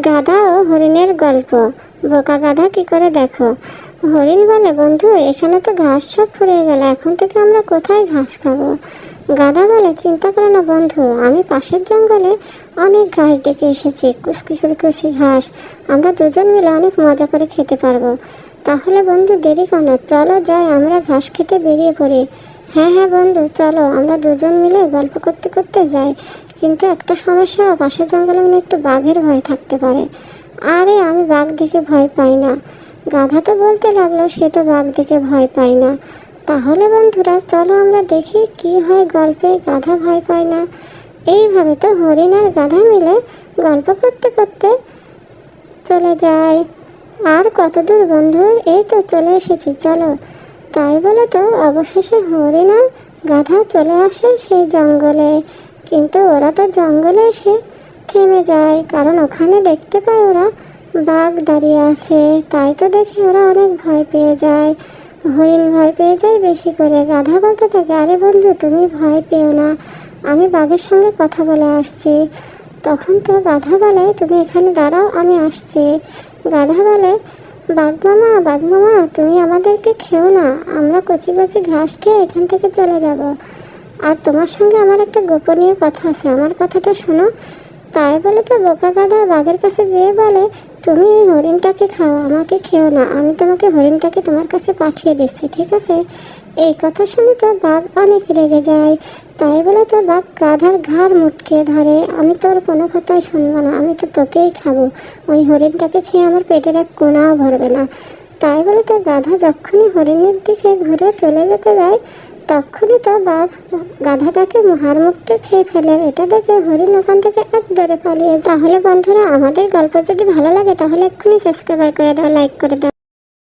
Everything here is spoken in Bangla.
গাধা ও হরিণের গল্প। বোকা গাধা কি করে দেখো? হরিণ বলে, বন্ধু, এখানে তো ঘাস সব ফুরিয়ে গেল, এখন থেকে আমরা কোথায় ঘাস খাব? গাধা বলে, চিন্তা করো না বন্ধু, আমি পাশের জঙ্গলে অনেক ঘাস দেখে এসেছি, কুচকি কুচি ঘাস। আমরা দুজন মিলে অনেক মজা করে খেতে পারব। তাহলে বন্ধু দেরি কেন? চলো যাই, আমরা ঘাস খেতে বেরিয়ে পড়ি। হ্যাঁ হ্যাঁ বন্ধু, চলো, আমরা দুজন মিলে গল্প করতে করতে যাই। কিন্তু একটা সমস্যা, পাশের জঙ্গলে মানে একটু বাঘের ভয় থাকতে পারে। আরে, আমি বাঘ দেখে ভয় পাই না। গাধা তো বলতে লাগল, সে তো বাঘ দেখে ভয় পায় না। তাহলে বন্ধুরা, চলো আমরা দেখি কি হয় গল্পে, গাধা ভয় পায় না। এইভাবে তো হরিণ আর গাধা মিলে গল্প করতে করতে চলে যায়। আর কত দূর বন্ধু, এই তো চলে এসেছি, চলো। তাই বলে তো অবশেষে হরিণ আর গাধা চলে আসে সেই জঙ্গলে। কিন্তু ওরা তো জঙ্গলে এসে থেমে যায়। কারণ ওখানে দেখতে পায় ওরা বাঘ দাঁড়িয়ে আছে। তাই তো দেখে ওরা অনেক ভয় পেয়ে যায়। হরিণ ভয় পেয়ে যায় বেশি করে। গাধা বলতে থাকে, আরে বন্ধু, তুমি ভয় পেও না। আমি বাঘের সঙ্গে কথা বলে আসছি। তখন তো গাধা বলে, তুমি এখানে দাঁড়াও, আমি আসছি। গাধা বলে, বাঘ মামা বাঘ মামা, তুমি আমাদেরকে খেও না। আমরা কচি কচি ঘাস খেয়ে এখান থেকে চলে যাব। আর তোমার সঙ্গে আমার একটা গোপনীয় কথা আছে। আমার কথাটা শোনো। তাই বলে তো বোকা গাধা বাঘের কাছে যেয়ে বলে, তুমি এই হরিণটাকে খাও, আমাকে খেও না। আমি তোমাকে হরিণটাকে তোমার কাছে পাঠিয়ে দিচ্ছি, ঠিক আছে? এই কথা শুনে তো বাঘ অনেক রেগে যায়। তাই বলে তো বাঘ গাধার ঘাড় মুটকে ধরে, আমি তোর কোনো কথাই শুনব না, আমি তো তোকেই খাব। ওই হরিণটাকে খেয়ে আমার পেটের এক কোনাও ভরবে না। তাই বলে তো গাধা যখনই হরিণের দিকে ঘুরে চলে যেতে যায় তখনই তো বাঘ গাধাটাকে মহার মুখটা খেয়ে ফেলে। এটা দেখে হরিণ ওখান থেকে এক দরে পালিয়ে তাহলে বন্ধুরা, আমাদের গল্প যদি ভালো লাগে, তাহলে এক্ষুনি সাবস্ক্রাইব করে দাও লাইক করে দাও।